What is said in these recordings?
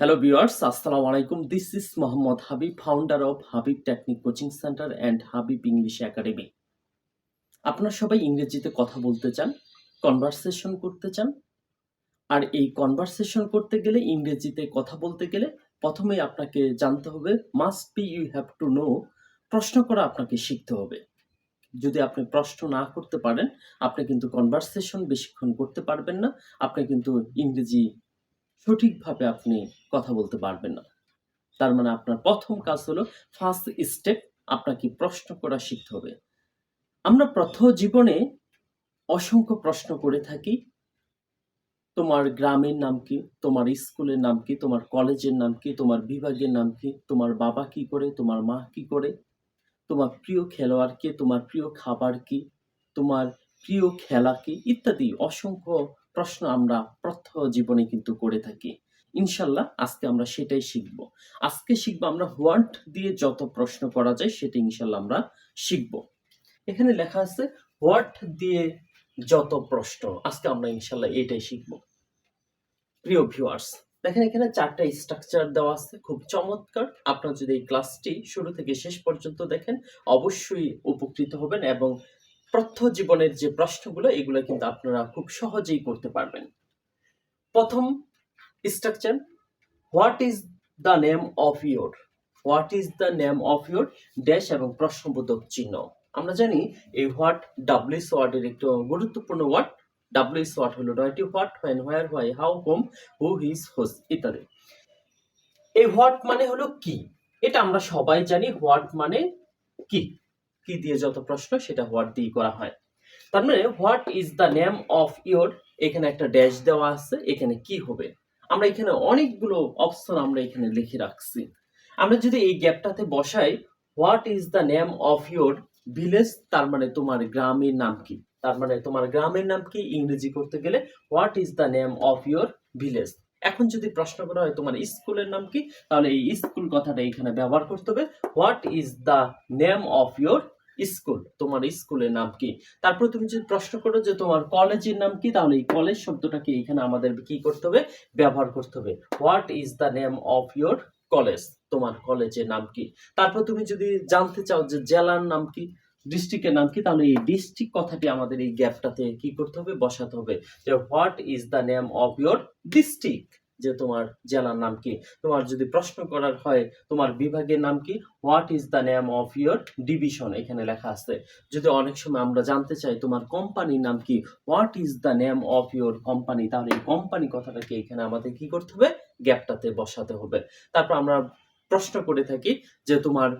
Hello viewers আসসালামু আলাইকুম this is Mohammad Habib founder of Habib technique coaching center and Habib English academy আপনারা সবাই ইংরেজিতে কথা বলতে চান কনভারসেশন করতে চান, আর এই কনভারসেশন করতে গেলে, ইংরেজিতে কথা বলতে গেলে প্রথমেই আপনাকে জানতে হবে must be you have to know প্রশ্ন করা আপনাকে শিখতে হবে। যদি আপনি প্রশ্ন না করতে পারেন, আপনি কিন্তু কনভারসেশন বেশিক্ষণ করতে পারবেন না, আপনি কিন্তু ইংরেজি সঠিকভাবে আপনি কথা বলতে পারবেন না। তার মানে আপনার প্রথম কাজ হলো ফার্স্ট স্টেপ আপনাকে প্রশ্ন করা শিখতে হবে। আমরা প্রথম জীবনে অসংখ্য প্রশ্ন করে থাকি। তোমার গ্রামের নাম কি? তোমার স্কুলের নাম কি? তোমার কলেজের নাম কি? তোমার বিভাগের নাম কি? তোমার বাবা কি করে? তোমার মা কি করে? তোমার প্রিয় খেলোয়াড় কে? তোমার প্রিয় খাবার কি? তোমার প্রিয় খেলা কি? ইত্যাদি অসংখ্য প্রশ্ন আমরা প্রত্যহ জীবনে কিন্তু করে থাকি। ইনশাল্লাহ আজকে আমরা সেটাই শিখব। আজকে শিখব আমরা হোয়াট দিয়ে যত প্রশ্ন করা যায় সেটা ইনশাল্লাহ আমরা শিখব। এখানে লেখা আছে হোয়াট দিয়ে যত প্রশ্ন। আজকে আমরা ইনশাল্লাহ এটাই শিখব। প্রিয় ভিউয়ার্স দেখেন এখানে চারটা স্ট্রাকচার দেওয়া আছে, খুব চমৎকার। আপনারা যদি এই ক্লাসটি শুরু থেকে শেষ পর্যন্ত দেখেন, অবশ্যই উপকৃত হবেন এবং প্রথ্য জীবনের যে প্রশ্নগুলো, এগুলো কিন্তু আপনারা খুব সহজেই করতে পারবেন। প্রথম structure what is the name of your what is the name of your dash এবং প্রশ্নবোধক চিহ্ন। আমরা জানি এই হোয়াট ডাব্লিউস ওয়ার্ডের একটু গুরুত্বপূর্ণ ওয়ার্ড ডাব্লিউস ওয়ার্ড হলো নয়টি what when where why how whom who his whose ইত্যাদি। এই হোয়াট মানে হলো কি? এটা আমরা সবাই জানি হোয়াট মানে কি। কি দিয়ে যত প্রশ্ন, সেটা হোয়াট দিয়ে করা হয়। তার মানে what is the name of your এখানে একটা ড্যাশ দেওয়া আছে, এখানে কি হবে? আমরা এখানে অনেকগুলো অপশন আমরা এখানে লিখে রাখছি। আমরা যদি এই গ্যাপটাতে বসাই what is the name of your village তার মানে তোমার গ্রামের নাম কি? তার মানে তোমার গ্রামের নাম কি? ইংরেজি করতে গেলে what is the name of your village এখন যদি প্রশ্ন করা হয়, তোমার স্কুলের নাম কি? তাহলে এই স্কুল কথাটা এখানে ব্যবহার করতে হবে what is the name of your school, তোমার স্কুলের নাম কি? তারপর তুমি যদি প্রশ্ন করো যে তোমার কলেজের নাম কি, তাহলে এই কলেজ শব্দটাকে এখানে আমাদের কি করতে হবে? ব্যবহার করতে হবে। What is the name of your college তোমার কলেজের নাম কি? তারপর তুমি যদি জানতে চাও যে জেলার নাম কি ডিস্ট্রিক্টের নাম কি, তাহলে এই ডিস্ট্রিক্ট কথাটি আমাদের এই গ্যাপটাতে কি করতে হবে? বসাতে হবে। যে what is the name of your district যে তোমার জেলার নাম কি? তোমার যদি প্রশ্ন করার হয়, তোমার বিভাগের নাম কি? What is the name of your division এখানে লেখা আছে। যদি অনেক সময় আমরা জানতে চাই, তোমার কোম্পানির নাম কি? What is the name of your company তাহলে এই কোম্পানি কথাটাকে এখানে আমাদের কি করতে হবে? গ্যাপটাতে বসাতে হবে। তারপর আমরা প্রশ্ন করে থাকি যে তোমার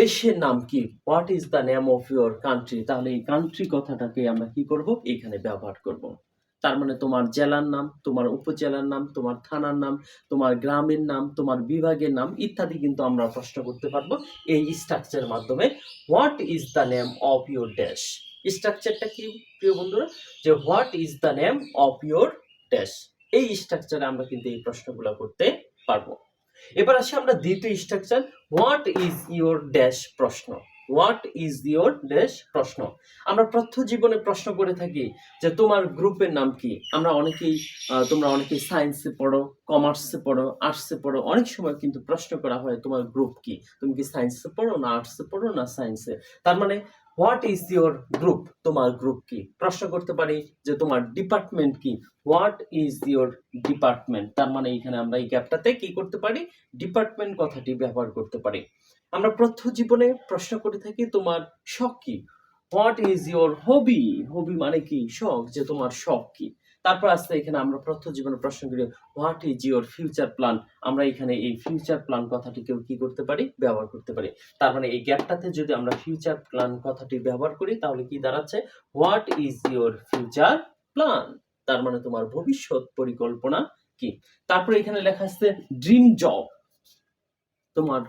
দেশের নাম কি? What is the name of your country তাহলে এই কান্ট্রি কথাটাকে আমরা কি করব? এখানে ব্যবহার করব। তার মানে তোমার জেলার নাম, তোমার উপজেলার নাম, তোমার থানার নাম, তোমার গ্রামের নাম, তোমার বিভাগের নাম ইত্যাদি কিন্তু আমরা প্রশ্ন করতে পারব এই স্ট্রাকচারের মাধ্যমে। What is the name of your dash স্ট্রাকচারটা কি প্রিয় বন্ধুরা? যে what is the name of your dash এই স্ট্রাকচারে আমরা কিন্তু এই প্রশ্নগুলো করতে পারব। এবার আসি আমরা দ্বিতীয় structure what is your dash প্রশ্ন? হোয়াট ইজ ইয়োর ড্যাশ প্রশ্ন? আমরা প্রথ্য জীবনে প্রশ্ন করে থাকি যে তোমার গ্রুপের নাম কি? আমরা অনেকেই তোমরা অনেকেই সায়েন্সে পড়ো কমার্সে পড়ো আর্টসে পড়ো, অনেক সময় কিন্তু প্রশ্ন করা হয় তোমার গ্রুপ কি? তুমি কি সায়েন্সে পড়ো না আর্টসে পড়ো না সায়েন্সে তার মানে হোয়াট ইজ ইয়োর গ্রুপ তোমার গ্রুপ কি? প্রশ্ন করতে পারি যে তোমার ডিপার্টমেন্ট কি? হোয়াট ইজ ইয়োর ডিপার্টমেন্ট তার মানে এখানে আমরা এই গ্যাপটাতে কি করতে পারি? ডিপার্টমেন্ট কথাটি ব্যবহার করতে পারি। আমরা প্রথ্য জীবনে প্রশ্ন করে থাকি, তোমার শখ কি? What is your hobby hobby মানে কি? শখ, যে তোমার শখ কি? তারপর আসতে এখানে আমরা প্রথ্য জীবনে প্রশ্ন করি what is your future plan আমরা এখানে এই ফিউচার প্ল্যান কথাটিকেও কি করতে পারি? ব্যবহার করতে পারি। তার মানে এই গ্যাপটাতে যদি আমরা ফিউচার প্ল্যান কথাটি ব্যবহার করি, তাহলে কি দাঁড়াচ্ছে? What is your future plan তার মানে তোমার ভবিষ্যৎ পরিকল্পনা কি? তারপরে এখানে লেখা আছে ড্রিম জব তোমার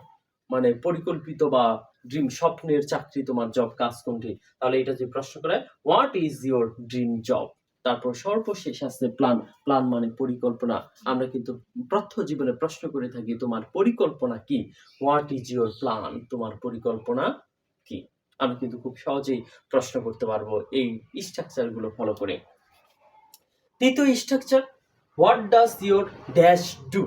মানে পরিকল্পিত বা ড্রিম স্বপ্নের চাকরি তোমার জব কাজ কোনটি? তাহলে এটা যে প্রশ্ন করে what is your dream job তারপর সর্বশেষ আছে প্ল্যান প্ল্যান মানে পরিকল্পনা। আমরা কিন্তু প্রথ্য জীবনে প্রশ্ন করে থাকি, তোমার পরিকল্পনা কি? হোয়াট ইজ ইয়োর প্ল্যান তোমার পরিকল্পনা কি? আমি কিন্তু খুব সহজেই প্রশ্ন করতে পারব এই স্ট্রাকচারগুলো ফলো করে। তৃতীয় structure what does your dash do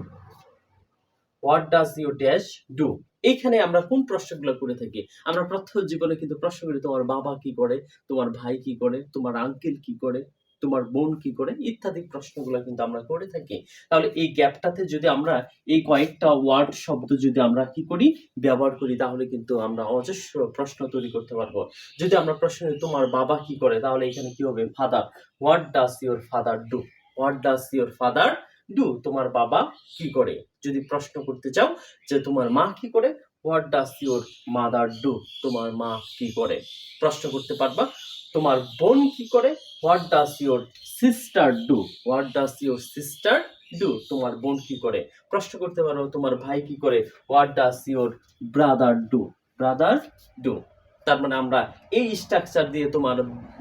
what does your dash do এইখানে আমরা কোন প্রশ্নগুলো করে থাকি? আমরা প্রথম জীবনে কিন্তু প্রশ্ন করি তোমার বাবা কি করে? তোমার ভাই কি করে? তোমার আঙ্কেল কি করে? তোমার বোন কি করে? ইত্যাদি প্রশ্নগুলো কিন্তু আমরা করে থাকি। তাহলে এই গ্যাপটাতে যদি আমরা এই কয়েকটা ওয়ার্ড শব্দ যদি আমরা কি করি ব্যবহার করি তাহলে কিন্তু আমরা অজস্র প্রশ্ন তৈরি করতে পারব। যদি আমরা প্রশ্ন করি, তোমার বাবা কি করে? তাহলে এখানে কি হবে? Father what does your father do what does your father do তোমার বাবা কি করে? যদি প্রশ্ন করতে চাও যে, তোমার মা কি করে? What does your mother do তোমার মা কি করে? প্রশ্ন করতে পারবা, তোমার বোন কি করে? What does your sister do what does your sister do তোমার বোন কি করে? প্রশ্ন করতে পারো, তোমার ভাই কি করে? What does your brother do brother do তার মানে আমরা এই স্ট্রাকচার দিয়ে তোমার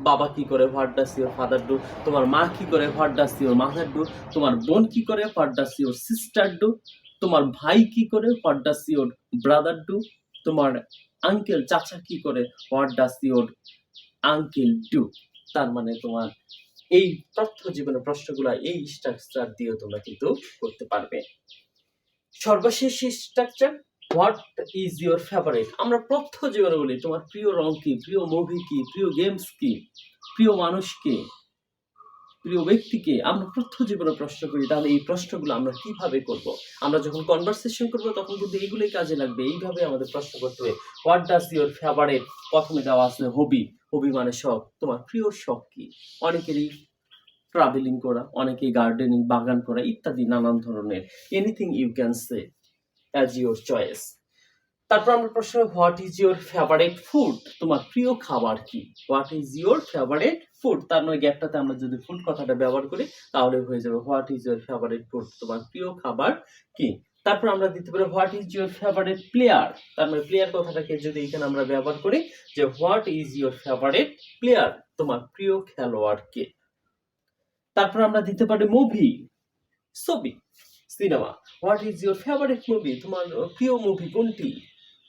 বাবা কি করে what does your father do তোমার মা কি করে what does your mother do তোমার বোন কি করে what does your sister do তোমার ভাই কি করে what does your brother do তোমার আঙ্কেল চাচা কি করে what does your uncle do তার মানে তোমার এই তথ্য জীবনের প্রশ্নগুলো এই স্ট্রাকচার দিয়ে তোমরা কিন্তু করতে পারবে। সর্বশেষ structure what is your favourite আমরা তথ্য জীবনে বলি, তোমার প্রিয় রং কি? প্রিয় মুভি কি? প্রিয় গেমস কি? প্রিয় মানুষ কি? প্রিয় ব্যক্তিকে আমরা তথ্য জীবনে প্রশ্ন করি, তাহলে এই প্রশ্নগুলো আমরা কীভাবে করব? আমরা যখন কনভারসেশন করব, তখন কিন্তু এইগুলোই কাজে লাগবে। এইভাবে আমাদের প্রশ্ন করতে হবে হোয়াট ডাজ ইউর ফেভারিট প্রথমে দেওয়া আছে হবি হবি মানে শখ। তোমার প্রিয় শখ কি? অনেকেরই ট্রাভেলিং করা, অনেকেই গার্ডেনিং বাগান করা ইত্যাদি নানান ধরনের anything you can say as your choice তারপর আমরা প্রশ্ন what is your favourite food তোমার প্রিয় খাবার কি? What is your favourite food তার মানে গ্যাপটাতে আমরা যদি ফুড কথাটা ব্যবহার করি, তাহলে হয়ে যাবে what is your favourite food তোমার প্রিয় খাবার কি? তারপর আমরা দিতে পারি what is your favourite player তার মানে প্লেয়ার কথাটাকে যদি এখানে আমরা ব্যবহার করি, যে what is your favourite player তোমার প্রিয় খেলোয়াড় কে? তারপর আমরা দিতে পারি মুভি ছবি। Cinema what is your favourite movie তোমার প্রিয় মুভি কোনটি?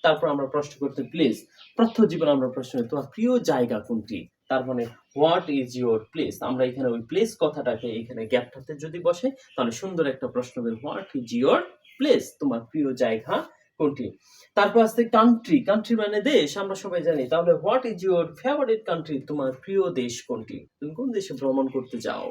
তারপর আমরা প্রশ্ন করতে প্লেস প্রথম জীবনে আমরা প্রশ্ন তোমার প্রিয় জায়গা কোনটি? তার মানে হোয়াট ইজ ইউর প্লেস আমরা এখানে ওই প্লেস কথাটাকে এখানে গ্যাপটাতে যদি বসে, তাহলে সুন্দর একটা প্রশ্ন বের হোয়াট ইজ ইউর প্লেস তোমার প্রিয় জায়গা কোনটি? তারপর আসছে কান্ট্রি কান্ট্রি মানে দেশ, আমরা সবাই জানি। তাহলে what is your favourite country তোমার প্রিয় দেশ কোনটি? তুমি কোন দেশে ভ্রমণ করতে চাও?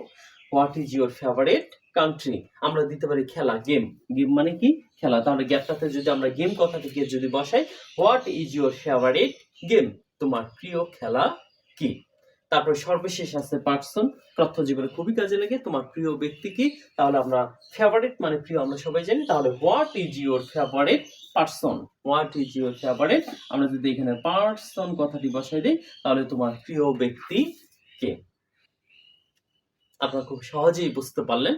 What is your favourite country আমরা দিতে পারি খেলা গেম গেম মানে কি? খেলা। তাহলে গ্যাপটাতে যদি আমরা গেম কথাটিকে যদি বসাই what is your favourite game তোমার প্রিয় খেলা কি? তারপর সর্বশেষ আছে পার্সন তথ্য জীবনে খুবই কাজে লাগে। তোমার প্রিয় ব্যক্তি কি? তাহলে আমরা ফেভারিট মানে প্রিয় আমরা সবাই জানি। তাহলে what is your favourite person what is your favourite আমরা যদি এখানে পার্সন কথাটি বসাই দিই, তাহলে তোমার প্রিয় ব্যক্তি কে? আপনারা খুব সহজেই বুঝতে পারলেন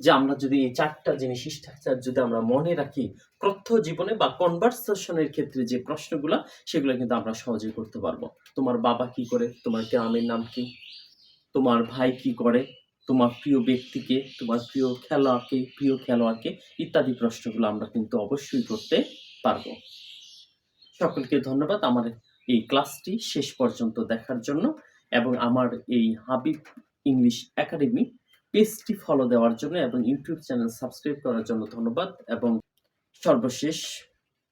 যে আমরা যদি এই চারটা জিনিস স্ট্রাকচার যদি আমরা মনে রাখি তথ্য জীবনে বা কনভারসেশনের ক্ষেত্রে যে প্রশ্নগুলো, সেগুলো কিন্তু আমরা সহজেই করতে পারব। তোমার বাবা কি করে? তোমার গ্রামের নাম কি? তোমার ভাই কি করে? তোমার প্রিয় ব্যক্তিকে তোমার প্রিয় খেলোয়াড়কে প্রিয় খেলোয়াড়কে ইত্যাদি প্রশ্নগুলো আমরা কিন্তু অবশ্যই করতে পারব। সকলকে ধন্যবাদ আমার এই ক্লাসটি শেষ পর্যন্ত দেখার জন্য এবং আমার এই হাবিব ইংলিশ একাডেমি পেজটি ফলো দেওয়ার জন্য এবং ইউটিউব চ্যানেল সাবস্ক্রাইব করার জন্য ধন্যবাদ এবং সর্বশেষ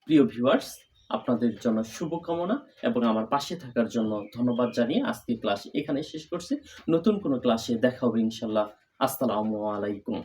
প্রিয় ভিউয়ার্স আপনাদের জন্য শুভকামনা এবং আমার পাশে থাকার জন্য ধন্যবাদ জানিয়ে আজকে ক্লাস এখানে শেষ করছি। নতুন কোনো ক্লাসে দেখা হবে ইনশাল্লাহ আসসালামু আলাইকুম।